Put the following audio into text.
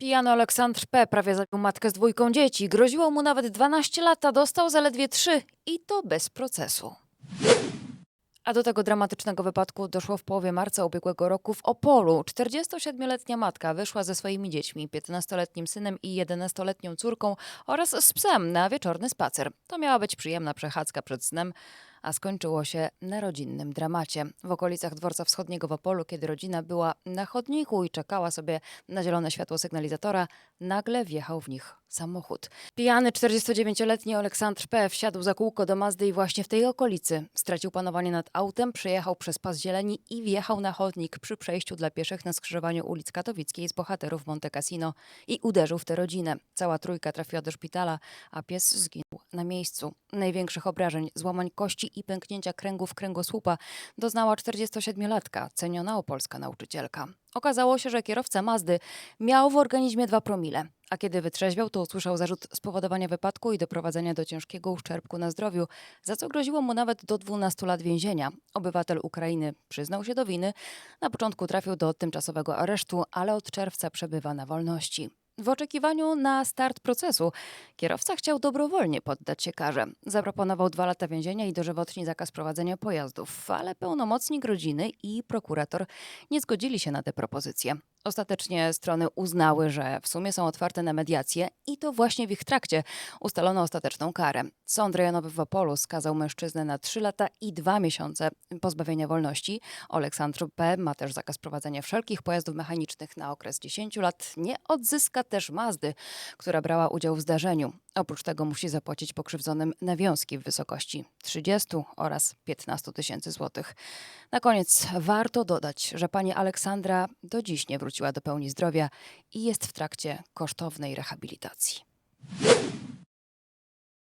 Pijany Aleksandr P. prawie zabił matkę z dwójką dzieci. Groziło mu nawet 12 lat, a dostał zaledwie 3 i to bez procesu. A do tego dramatycznego wypadku doszło w połowie marca ubiegłego roku w Opolu. 47-letnia matka wyszła ze swoimi dziećmi, 15-letnim synem i 11-letnią córką oraz z psem na wieczorny spacer. To miała być przyjemna przechadzka przed snem, a skończyło się na rodzinnym dramacie. W okolicach dworca wschodniego w Opolu, kiedy rodzina była na chodniku i czekała sobie na zielone światło sygnalizatora, nagle wjechał w nich samochód. Pijany 49-letni Aleksandr P. wsiadł za kółko do Mazdy i właśnie w tej okolicy stracił panowanie nad autem, przejechał przez pas zieleni i wjechał na chodnik przy przejściu dla pieszych na skrzyżowaniu ulic Katowickiej z bohaterów Monte Cassino i uderzył w tę rodzinę. Cała trójka trafiła do szpitala, a pies zginął na miejscu. Największych obrażeń, złamań kości i pęknięcia kręgów kręgosłupa doznała 47-latka, ceniona opolska nauczycielka. Okazało się, że kierowca Mazdy miał w organizmie 2 promile, a kiedy wytrzeźwiał, to usłyszał zarzut spowodowania wypadku i doprowadzenia do ciężkiego uszczerbku na zdrowiu, za co groziło mu nawet do 12 lat więzienia. Obywatel Ukrainy przyznał się do winy. Na początku trafił do tymczasowego aresztu, ale od czerwca przebywa na wolności. W oczekiwaniu na start procesu kierowca chciał dobrowolnie poddać się karze. Zaproponował dwa lata więzienia i dożywotni zakaz prowadzenia pojazdów, ale pełnomocnik rodziny i prokurator nie zgodzili się na te propozycje. Ostatecznie strony uznały, że w sumie są otwarte na mediację i to właśnie w ich trakcie ustalono ostateczną karę. Sąd rejonowy w Opolu skazał mężczyznę na 3 lata i 2 miesiące pozbawienia wolności. Aleksandr P. ma też zakaz prowadzenia wszelkich pojazdów mechanicznych na okres 10 lat. Nie odzyska też Mazdy, która brała udział w zdarzeniu. Oprócz tego musi zapłacić pokrzywdzonym nawiązki w wysokości 30 oraz 15 tysięcy złotych. Na koniec warto dodać, że pani Aleksandra do dziś nie wróciła do pełni zdrowia i jest w trakcie kosztownej rehabilitacji.